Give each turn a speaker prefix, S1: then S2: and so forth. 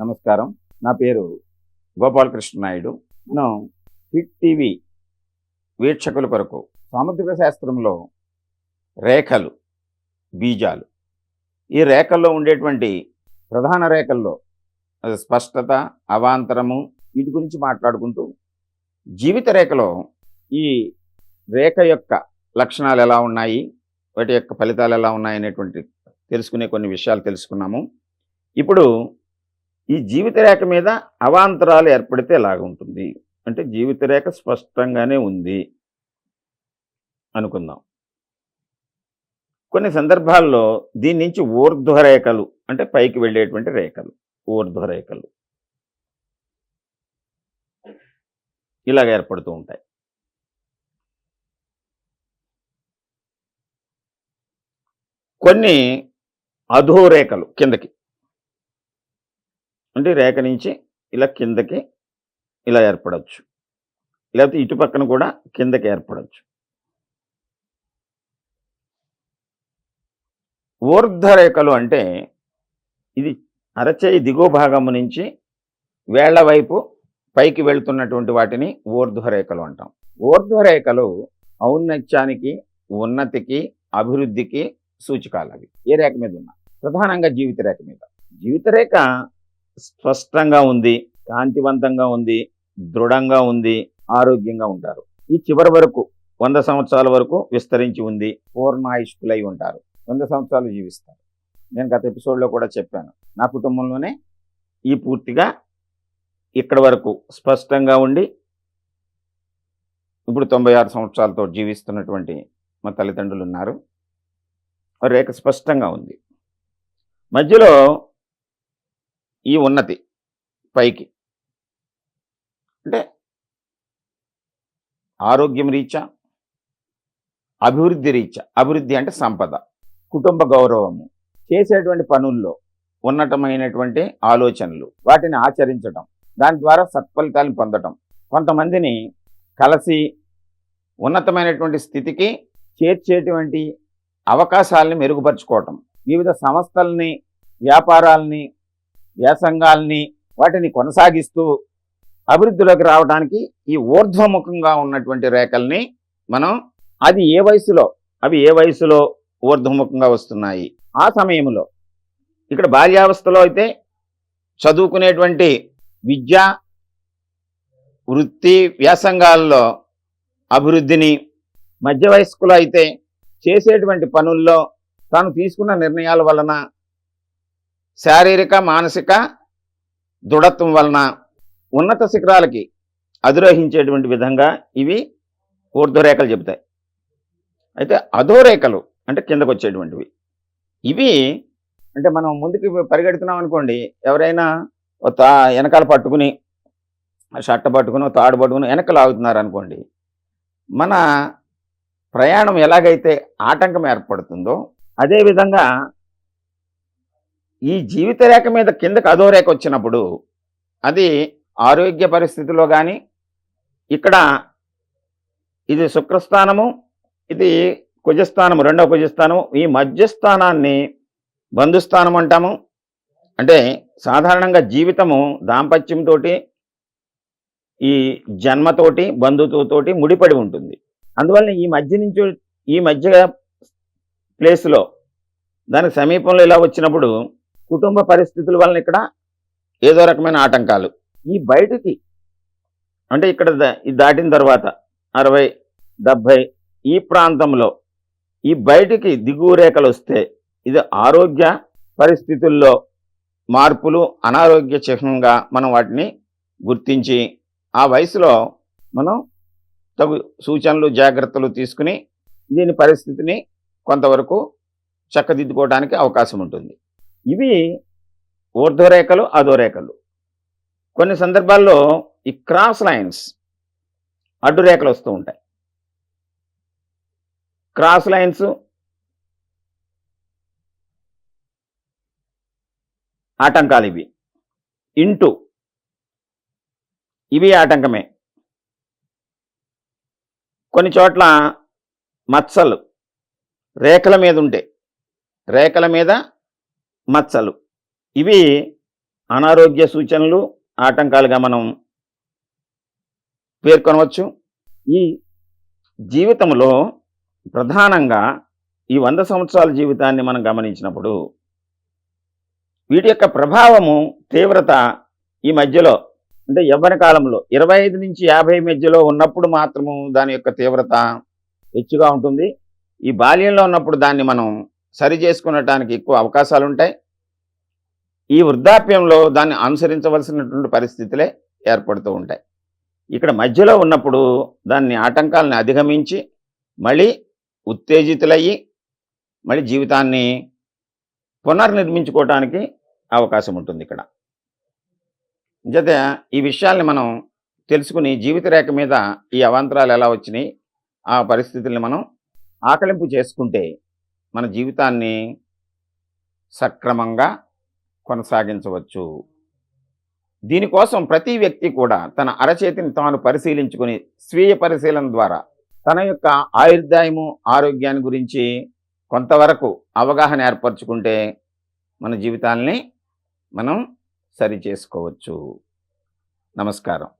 S1: నమస్కారం. నా పేరు గోపాలకృష్ణ నాయుడు. మనం హిట్ టీవీ వీక్షకుల కొరకు సాముద్రిక శాస్త్రంలో రేఖలు బీజాలు. ఈ రేఖల్లో ఉండేటువంటి ప్రధాన రేఖల్లో అది స్పష్టత అవాంతరము వీటి గురించి మాట్లాడుకుంటూ జీవిత రేఖలో ఈ రేఖ యొక్క లక్షణాలు ఎలా ఉన్నాయి వాటి యొక్క ఫలితాలు ఎలా ఉన్నాయి అనేటువంటి తెలుసుకునే కొన్ని విషయాలు తెలుసుకున్నాము. ఇప్పుడు ఈ జీవిత రేఖ మీద అవాంతరాలు ఏర్పడితే ఎలాగుంటుంది? అంటే జీవిత రేఖ స్పష్టంగానే ఉంది అనుకుందాం. కొన్ని సందర్భాల్లో దీని నుంచి ఊర్ధ్వరేఖలు అంటే పైకి వెళ్ళేటువంటి రేఖలు ఊర్ధ్వరేఖలు ఇలాగ ఏర్పడుతూ ఉంటాయి. కొన్ని అధోరేఖలు కిందకి అంటే రేఖ నుంచి ఇలా కిందకి ఇలా ఏర్పడవచ్చు లేకపోతే ఇటు పక్కన కూడా కిందకి ఏర్పడవచ్చు ఊర్ధ్వరేఖలు అంటే ఇది అరచేయి దిగువ భాగము నుంచి వేళ్ళ వైపు పైకి వెళ్తున్నటువంటి వాటిని ఊర్ధ్వరేఖలు అంటాం. ఊర్ధ్వరేఖలు ఔన్నత్యానికి ఉన్నతికి అభివృద్ధికి సూచికాలు అవి ఏ రేఖ మీద ఉన్నా? ప్రధానంగా జీవిత రేఖ మీద. జీవిత రేఖ స్పష్టంగా ఉంది కాంతివంతంగా ఉంది దృఢంగా ఉంది ఆరోగ్యంగా ఉంటారు. ఈ చివరి వరకు వంద సంవత్సరాల వరకు విస్తరించి ఉంది పూర్ణాయుష్కులై ఉంటారు. వంద సంవత్సరాలు జీవిస్తారు. నేను గత ఎపిసోడ్లో కూడా చెప్పాను. నా కుటుంబంలోనే ఈ పూర్తిగా ఇక్కడ వరకు స్పష్టంగా ఉండి ఇప్పుడు తొంభై ఆరు సంవత్సరాలతో జీవిస్తున్నటువంటి మా తల్లిదండ్రులు ఉన్నారు. రేఖ స్పష్టంగా ఉంది. మధ్యలో ఈ ఉన్నతి పైకి. అంటే ఆరోగ్యం రీత్యా అభివృద్ధి రీత్యా అభివృద్ధి అంటే సంపద కుటుంబ గౌరవము చేసేటువంటి పనుల్లో ఉన్నతమైనటువంటి ఆలోచనలు వాటిని ఆచరించడం దాని ద్వారా సత్ఫలితాలను పొందటం. కొంతమందిని కలిసి ఉన్నతమైనటువంటి స్థితికి చేర్చేటువంటి అవకాశాలని మెరుగుపరుచుకోవటం. వివిధ సంస్థల్ని వ్యాపారాలని వ్యాసంగాల్ని వాటిని కొనసాగిస్తూ అభివృద్ధిలోకి రావడానికి ఈ ఊర్ధ్వముఖంగా ఉన్నటువంటి రేఖల్ని మనం అది ఏ వయసులో అవి ఏ వయసులో ఊర్ధ్వముఖంగా వస్తున్నాయి? ఆ సమయంలో ఇక్కడ బాల్యావస్థలో అయితే చదువుకునేటువంటి విద్య వృత్తి వ్యాసంగాల్లో అభివృద్ధిని మధ్య వయస్కులో అయితే చేసేటువంటి పనుల్లో తాను తీసుకున్న నిర్ణయాల వలన శారీరక మానసిక దృఢత్వం వలన ఉన్నత శిఖరాలకి అధిరోహించేటువంటి విధంగా ఇవి ఊర్ధ్వరేఖలు చెబుతాయి. అయితే అధోరేఖలు అంటే కిందకు వచ్చేటువంటివి ఇవి అంటే మనం ముందుకు పరిగెడుతున్నాం అనుకోండి ఎవరైనా తా వెనకాల పట్టుకుని షర్ట్ పట్టుకుని తాడు పట్టుకుని వెనక లాగుతున్నారు అనుకోండి మన ప్రయాణం ఎలాగైతే ఆటంకం ఏర్పడుతుందో అదేవిధంగా ఈ జీవిత రేఖ మీద కిందకు అదో రేఖ వచ్చినప్పుడు అది ఆరోగ్య పరిస్థితిలో కానీ ఇక్కడ ఇది శుక్రస్థానము ఇది కుజస్థానము రెండవ కుజస్థానము ఈ మధ్యస్థానాన్ని బంధుస్థానం అంటాము. అంటే సాధారణంగా జీవితము దాంపత్యంతో ఈ జన్మతోటి బంధుత్వతోటి ముడిపడి ఉంటుంది. అందువల్ల ఈ మధ్య నుంచి ఈ మధ్య ప్లేస్లో దానికి సమీపంలో ఇలా వచ్చినప్పుడు కుటుంబ పరిస్థితుల వలన ఇక్కడ ఏదో రకమైన ఆటంకాలు. ఈ బయటికి అంటే ఇక్కడ దాటిన తర్వాత అరవై డెబ్భై ఈ ప్రాంతంలో ఈ బయటికి దిగువ రేఖలు వస్తే ఇది ఆరోగ్య పరిస్థితుల్లో మార్పులు అనారోగ్య చిహ్నంగా మనం వాటిని గుర్తించి ఆ వయసులో మనం తగు సూచనలు జాగ్రత్తలు తీసుకుని దీని పరిస్థితిని కొంతవరకు చక్కదిద్దుకోవడానికి అవకాశం ఉంటుంది. ఇవి ఊర్ధ్వరేఖలు అధోరేఖలు. కొన్ని సందర్భాల్లో ఈ క్రాస్ లైన్స్ అడ్డు రేఖలు వస్తూ ఉంటాయి. క్రాస్ లైన్స్ ఆటంకాలు ఇవి. ఇంటూ ఇవి ఆటంకమే. కొన్ని చోట్ల మచ్చలు రేఖల మీద ఉంటే రేఖల మీద మచ్చలు. ఇవి అనారోగ్య సూచనలు ఆటంకాలుగా మనం పేర్కొనవచ్చు. ఈ జీవితంలో ప్రధానంగా ఈ వంద సంవత్సరాల జీవితాన్ని మనం గమనించినప్పుడు వీటి యొక్క ప్రభావము తీవ్రత ఈ మధ్యలో అంటే యవ్వన కాలంలో ఇరవై ఐదు నుంచి యాభై మధ్యలో ఉన్నప్పుడు మాత్రము దాని యొక్క తీవ్రత హెచ్చుగా ఉంటుంది. ఈ బాల్యంలో ఉన్నప్పుడు దాన్ని మనం సరి చేసుకునటానికి ఎక్కువ అవకాశాలు ఉంటాయి ఈ వృద్ధాప్యంలో దాన్ని అనుసరించవలసినటువంటి పరిస్థితులే ఏర్పడుతూ ఉంటాయి. ఇక్కడ మధ్యలో ఉన్నప్పుడు దాన్ని ఆటంకాలను అధిగమించి మళ్ళీ ఉత్తేజితులయ్యి మళ్ళీ జీవితాన్ని పునర్నిర్మించుకోవటానికి అవకాశం ఉంటుంది ఇక్కడ. జత ఈ విషయాల్ని మనం తెలుసుకుని జీవిత రేఖ మీద ఈ అవాంతరాలు ఎలా వచ్చినాయి ఆ పరిస్థితుల్ని మనం ఆకలింపు చేసుకుంటే మన జీవితాన్ని సక్రమంగా కొనసాగించవచ్చు. దీనికోసం ప్రతి వ్యక్తి కూడా తన అరచేతిని తాను పరిశీలించుకుని స్వీయ పరిశీలన ద్వారా తన యొక్క ఆయుర్దాయము ఆరోగ్యాన్ని గురించి కొంతవరకు అవగాహన ఏర్పరచుకుంటే మన జీవితాల్ని మనం సరి చేసుకోవచ్చు నమస్కారం.